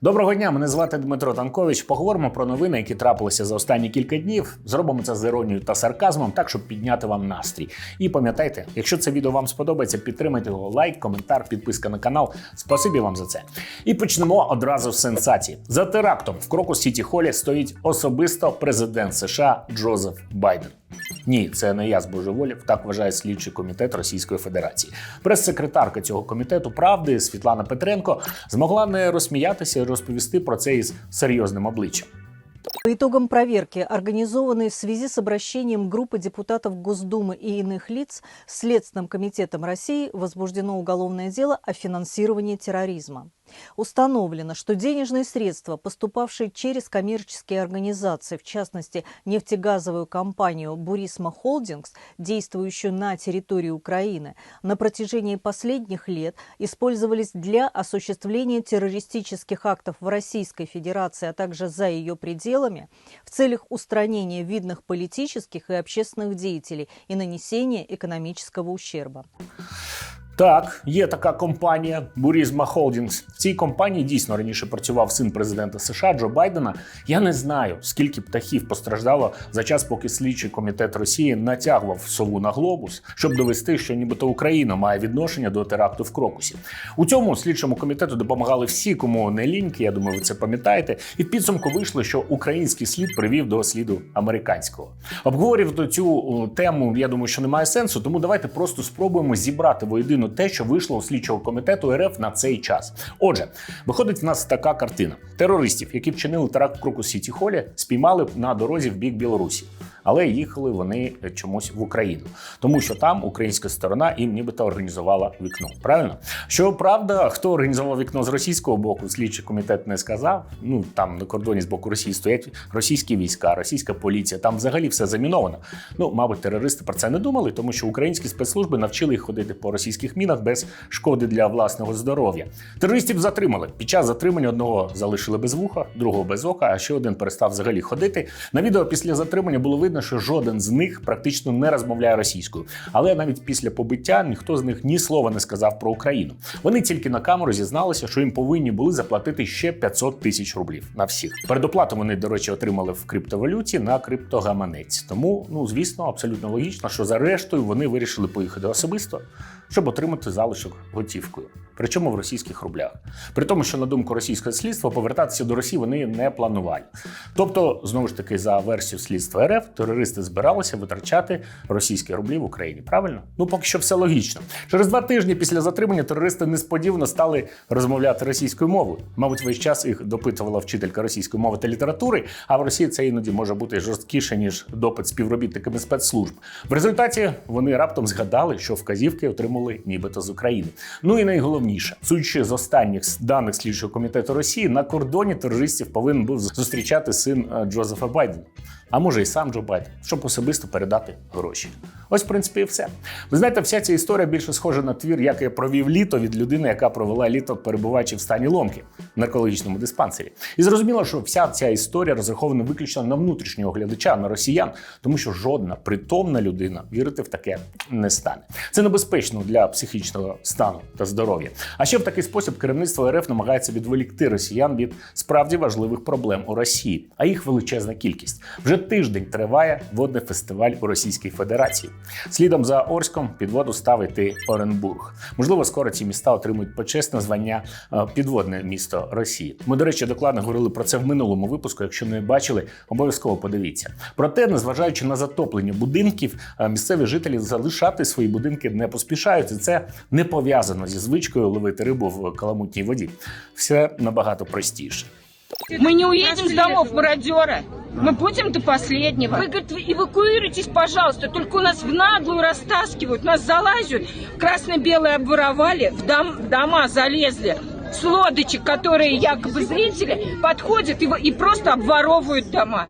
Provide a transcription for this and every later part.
Доброго дня, мене звати Дмитро Танкович. Поговоримо про новини, які трапилися за останні кілька днів. Зробимо це з іронією та сарказмом, так щоб підняти вам настрій. І пам'ятайте, якщо це відео вам сподобається, підтримайте його лайк, коментар, підписка на канал. Спасибі вам за це. І почнемо одразу з сенсації. За терактом в Крокус Сіті Холі стоїть особисто президент США Джозеф Байден. Ні, це не я збожеволів, так вважає слідчий комітет Російської Федерації. Прес-секретарка цього комітету правди Світлана Петренко змогла не розсміятися і розповісти про це із серйозним обличчям. По итогам проверки, организованной в связи с обращением группы депутатов Госдумы и иных лиц, Следственным комитетом России возбуждено уголовное дело о финансировании терроризма. Установлено, что денежные средства, поступавшие через коммерческие организации, в частности нефтегазовую компанию «Бурисма Холдингс», действующую на территории Украины, на протяжении последних лет использовались для осуществления террористических актов в Российской Федерации, а также за ее пределами, в целях устранения видных политических и общественных деятелей и нанесения экономического ущерба. Так, є така компанія Burisma Holdings. В цій компанії дійсно раніше працював син президента США Джо Байдена. Я не знаю, скільки птахів постраждало за час, поки слідчий комітет Росії натягував сову на глобус, щоб довести, що нібито Україна має відношення до теракту в Крокусі. У цьому слідчому комітету допомагали всі, кому не ліньки. Я думаю, ви це пам'ятаєте. І в підсумку вийшло, що український слід привів до сліду американського. Обговорювати цю тему, я думаю, що немає сенсу. Тому давайте просто спробуємо зібрати воєдину те, що вийшло у слідчого комітету РФ на цей час. Отже, виходить в нас така картина: терористів, які вчинили теракт в Крокус Сіті Холі, спіймали на дорозі в бік Білорусі. Але їхали вони чомусь в Україну, тому що там українська сторона їм нібито організувала вікно. Правильно? Що правда, хто організував вікно з російського боку, слідчий комітет не сказав. Ну там на кордоні з боку Росії стоять російські війська, російська поліція. Там взагалі все заміновано. Ну, мабуть, терористи про це не думали, тому що українські спецслужби навчили їх ходити по російських мінах без шкоди для власного здоров'я. Терористів затримали. Під час затримання одного залишили без вуха, другого без ока, а ще один перестав взагалі ходити. На відео після затримання було видно, що жоден з них практично не розмовляє російською. Але навіть після побиття ніхто з них ні слова не сказав про Україну. Вони тільки на камеру зізналися, що їм повинні були заплатити ще 500 тисяч рублів на всіх. Передоплату вони, до речі, отримали в криптовалюті на криптогаманець. Тому, ну звісно, абсолютно логічно, що за рештою вони вирішили поїхати особисто, щоб отримати залишок готівкою. Причому в російських рублях. При тому, що на думку російського слідства повертатися до Росії вони не планували. Тобто, знову ж таки, за версією слідства РФ, терористи збиралися витрачати російські рублі в Україні. Правильно? Ну поки що все логічно. Через два тижні після затримання терористи несподівано стали розмовляти російською мовою. Мабуть, весь час їх допитувала вчителька російської мови та літератури. А в Росії це іноді може бути жорсткіше ніж допит співробітниками спецслужб. В результаті вони раптом згадали, що вказівки отримали нібито з України. Ну і найголовніше, судячи з останніх даних слідчого комітету Росії, на кордоні терористів повинен був зустрічати син е, Джозефа Байдена. А може і сам Джо Байден, щоб особисто передати гроші. Ось, в принципі, і все. Ви знаєте, вся ця історія більше схожа на твір, як я провів літо від людини, яка провела літо, перебуваючи в стані ломки в наркологічному диспансері. І зрозуміло, що вся ця історія розрахована виключно на внутрішнього глядача, на росіян, тому що жодна притомна людина вірити в таке не стане. Це небезпечно для психічного стану та здоров'я. А ще в такий спосіб керівництво РФ намагається відволікти росіян від справді важливих проблем у Росії, а їх величезна кількість. Вже тиждень триває водний фестиваль у Російській Федерації. Слідом за Орськом під воду ставить і Оренбург. Можливо, скоро ці міста отримують почесне звання е, підводне місто Росії. Ми, до речі, докладно говорили про це в минулому випуску. Якщо не бачили, обов'язково подивіться. Проте, незважаючи на затоплення будинків, е, місцеві жителі залишати свої будинки не поспішають, і це не пов'язано зі звичкою ловити рибу в каламутній воді. Все набагато простіше. Мы не уедем с домов мародера. Мы будем до последнего. Вы, говорит, вы эвакуируйтесь, пожалуйста. Только у нас в наглую растаскивают, нас залазят. Красно-белые обворовали, в, дом, в дома залезли. С лодочек, которые якобы зрители, подходят и, в- и просто обворовывают дома.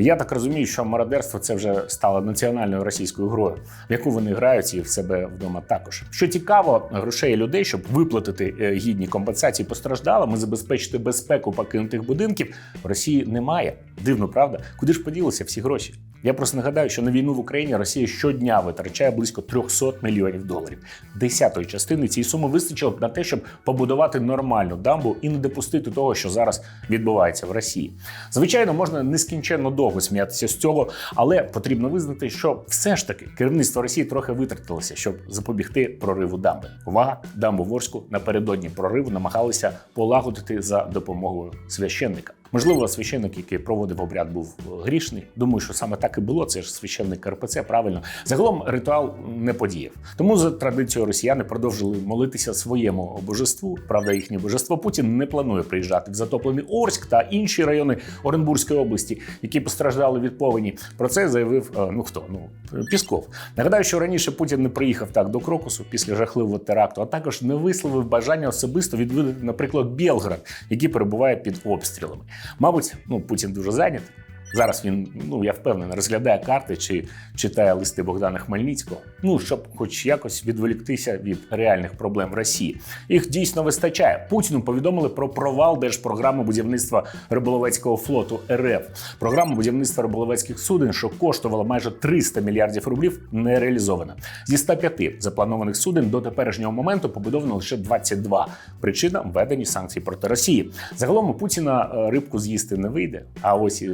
Я так розумію, що мародерство це вже стало національною російською грою, в яку вони грають і в себе вдома також. Що цікаво, грошей людей, щоб виплатити е, гідні компенсації постраждалим і забезпечити безпеку покинутих будинків, в Росії немає. Дивно, правда? Куди ж поділися всі гроші? Я просто нагадаю, що на війну в Україні Росія щодня витрачає близько 300 мільйонів доларів. Десятої частини цієї суми вистачило б на те, щоб побудувати нормальну дамбу і не допустити того, що зараз відбувається в Росії. Звичайно, можна нескінченно довго сміятися з цього, але потрібно визнати, що все ж таки керівництво Росії трохи витратилося, щоб запобігти прориву дамби. Увага, дамбу Ворську напередодні прориву намагалися полагодити за допомогою священника. Можливо, священник, який проводив обряд, був грішний. Думаю, що саме так і було. Це ж священник РПЦ, правильно. Загалом ритуал не подіяв. Тому за традицією росіяни продовжили молитися своєму божеству. Правда, їхнє божество Путін не планує приїжджати в затоплений Орськ та інші райони Оренбурзької області, які постраждали від повені. Про це заявив е, ну хто? Ну Пісков. Нагадаю, що раніше Путін не приїхав так до Крокусу після жахливого теракту, а також не висловив бажання особисто відвідати, наприклад, Білград, який перебуває під обстрілами. Мабуть, ну Путін дуже зайнятий. Зараз він, ну я впевнений, розглядає карти чи читає листи Богдана Хмельницького. Ну щоб, хоч якось відволіктися від реальних проблем Росії. Їх дійсно вистачає. Путіну повідомили про провал держпрограми будівництва риболовецького флоту РФ. Програма будівництва риболовецьких суден, що коштувала майже 300 мільярдів рублів, не реалізована. Зі 105 запланованих суден до теперішнього моменту побудовано лише 22. Причина введені санкцій проти Росії. Загалом у Путіна е, рибку з'їсти не вийде. А ось і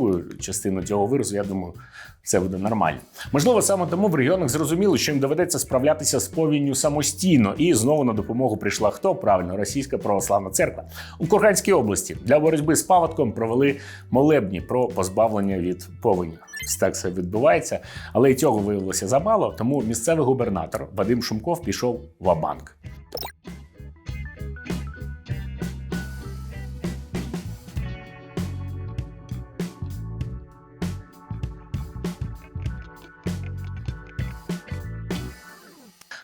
зі другою частиною цього виразу, я думаю, все буде нормально. Можливо, саме тому в регіонах зрозуміли, що їм доведеться справлятися з повінню самостійно, і знову на допомогу прийшла хто правильно російська православна церква у Курганській області для боротьби з паводком провели молебні про позбавлення від повені. Так все відбувається, але й цього виявилося замало. Тому місцевий губернатор Вадим Шумков пішов в Абанк.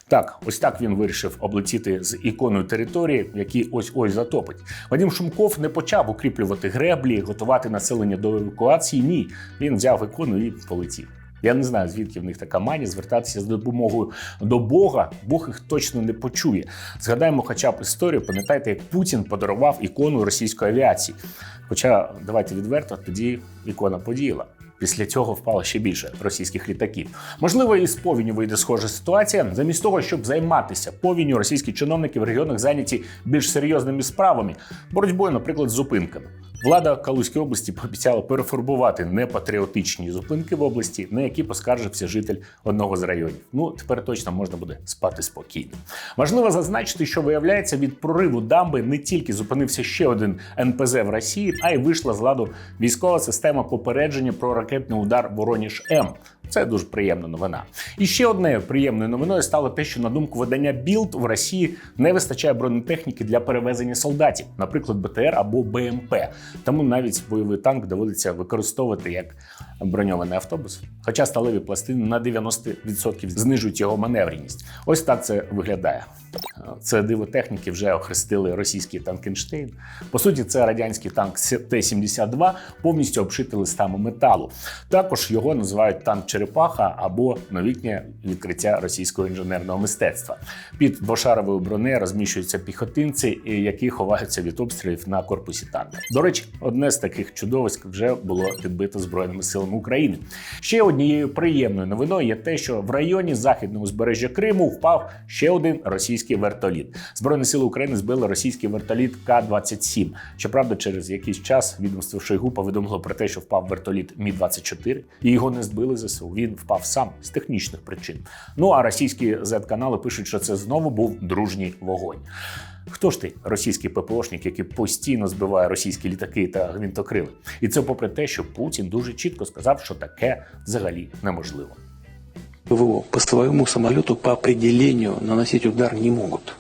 Так, ось так він вирішив облетіти з іконою території, які ось ось затопить. Вадим Шумков не почав укріплювати греблі, готувати населення до евакуації. Ні, він взяв ікону і полетів. Я не знаю, звідки в них така манія звертатися з допомогою до Бога. Бог їх точно не почує. Згадаємо, хоча б історію, пам'ятаєте, як Путін подарував ікону російської авіації. Хоча давайте відверто, тоді ікона подіяла. Після цього впало ще більше російських літаків. Можливо, і з повінню вийде схожа ситуація. Замість того, щоб займатися повінню, російські чиновники в регіонах зайняті більш серйозними справами, боротьбою, наприклад, з зупинками. Влада Калузької області пообіцяла перефарбувати непатріотичні зупинки в області, на які поскаржився житель одного з районів. Ну тепер точно можна буде спати спокійно. Важливо зазначити, що виявляється, від прориву дамби не тільки зупинився ще один НПЗ в Росії, а й вийшла з ладу військова система попередження про ракетний удар Вороніж М. Це дуже приємна новина. І ще одною приємною новиною стало те, що на думку видання Білд в Росії не вистачає бронетехніки для перевезення солдатів, наприклад, БТР або БМП. Тому навіть бойовий танк доводиться використовувати як броньований автобус. Хоча сталеві пластини на 90% знижують його маневреність. Ось так це виглядає. Це диво техніки вже охрестили російський танк Ейнштейн. По суті, це радянський танк Т-72, повністю обшитий листами металу. Також його називають танк Черепаха або новітнє відкриття російського інженерного мистецтва. Під двошаровою бронею розміщуються піхотинці, які ховаються від обстрілів на корпусі танка. До речі, одне з таких чудовиськ вже було підбито збройними силами України. Ще однією приємною новиною є те, що в районі західного узбережжя Криму впав ще один російський вертоліт. Збройні сили України збили російський вертоліт К-27. Щоправда, через якийсь час відомство Шойгу повідомило про те, що впав вертоліт Мі 24 і його не збили ЗСУ. Він впав сам з технічних причин. Ну а російські Z-канали пишуть, що це знову був дружній вогонь. Хто ж ти, російський ППОшник, який постійно збиває російські літаки та гвинтокрили? І це попри те, що Путін дуже чітко сказав, що таке взагалі неможливо. ПВО по своему самолету по определению наносить удар не могут.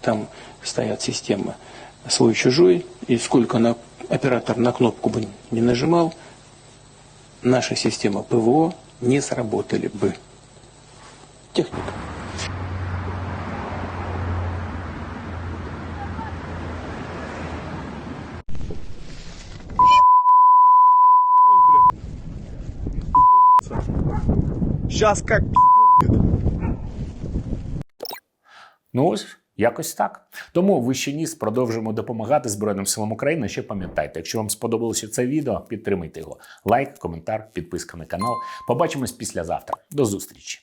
Там стоят системы свой-чужой, и сколько на, оператор на кнопку бы не нажимал, наша система ПВО не сработали бы. Техника. Сейчас как Ну ось Якось так. Тому вище ніс продовжуємо допомагати Збройним силам України. Ще пам'ятайте, якщо вам сподобалося це відео, підтримайте його. Лайк, коментар, підписка на канал. Побачимось післязавтра. До зустрічі.